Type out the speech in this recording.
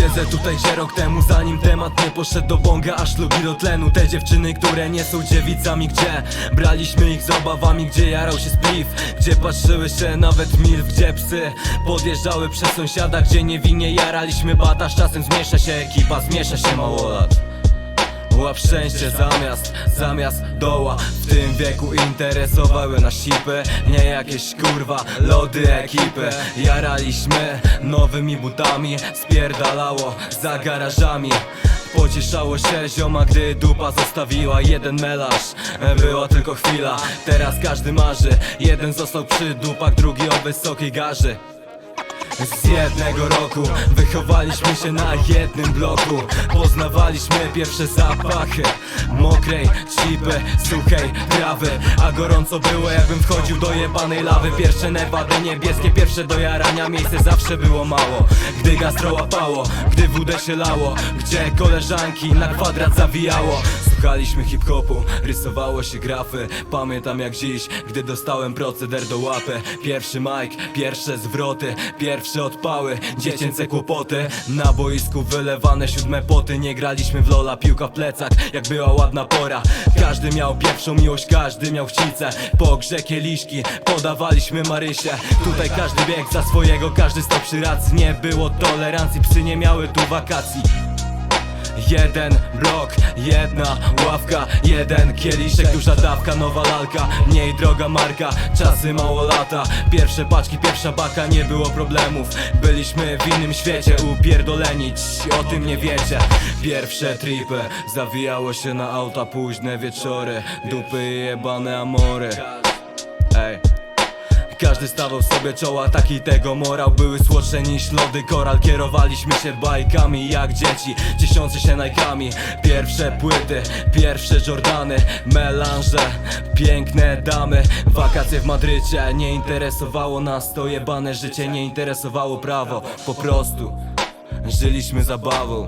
Siedzę tutaj gdzie rok temu Zanim temat nie poszedł do bonga Aż lubi do tlenu. Te dziewczyny, które nie są dziewicami Gdzie? Braliśmy ich z obawami Gdzie jarał się spliff Gdzie patrzyły się nawet milf Gdzie psy podjeżdżały przez sąsiada Gdzie niewinnie jaraliśmy bata Z czasem zmiesza się ekipa Zmiesza się małolat Łap szczęście zamiast, zamiast doła. W tym wieku interesowały nas sipy Nie jakieś kurwa lody ekipy. Jaraliśmy nowymi butami Spierdalało za garażami. Pocieszało się zioma, gdy dupa zostawiła jeden melarz. Była tylko chwila, teraz każdy marzy. Jeden został przy dupach, drugi o wysokiej garzy z jednego roku wychowaliśmy się na jednym bloku. Poznawaliśmy pierwsze zapachy. Mokrej, cipy, suchej trawy. A gorąco było jakbym wchodził do jebanej lawy. Pierwsze nevady niebieskie, pierwsze do jarania. Miejsce zawsze było mało. Gdy gastro łapało, gdy wódę się lało. Gdzie koleżanki na kwadrat zawijało. Słuchaliśmy hip-hopu, rysowało się grafy. Pamiętam jak dziś, gdy dostałem proceder do łapy. Pierwszy mic, pierwsze zwroty, pierwsze odpały. Dziecięce kłopoty, na boisku wylewane siódme poty. Nie graliśmy w lola, piłka w plecach, jak była ładna pora. Każdy miał pierwszą miłość, każdy miał chcicę. Po grze kieliszki, podawaliśmy Marysie Tutaj każdy biegł za swojego, każdy stał przy racji. Nie było tolerancji, psy nie miały tu wakacji Jeden blok, jedna ławka, jeden kieliszek, duża dawka, nowa lalka, mniej droga marka, czasy mało lata, pierwsze paczki, pierwsza baka, nie było problemów, byliśmy w innym świecie, upierdoleni, o tym nie wiecie, pierwsze tripy, zawijało się na auta, późne wieczory, dupy jebane amory, ej. Każdy stawał sobie czoła, taki tego morał. Były słodsze niż lody koral. Kierowaliśmy się bajkami jak dzieci Cieszące się najkami Pierwsze płyty, pierwsze Jordany Melanże, piękne damy. Wakacje w Madrycie Nie interesowało nas to jebane życie Nie interesowało prawo. Po prostu Żyliśmy zabawą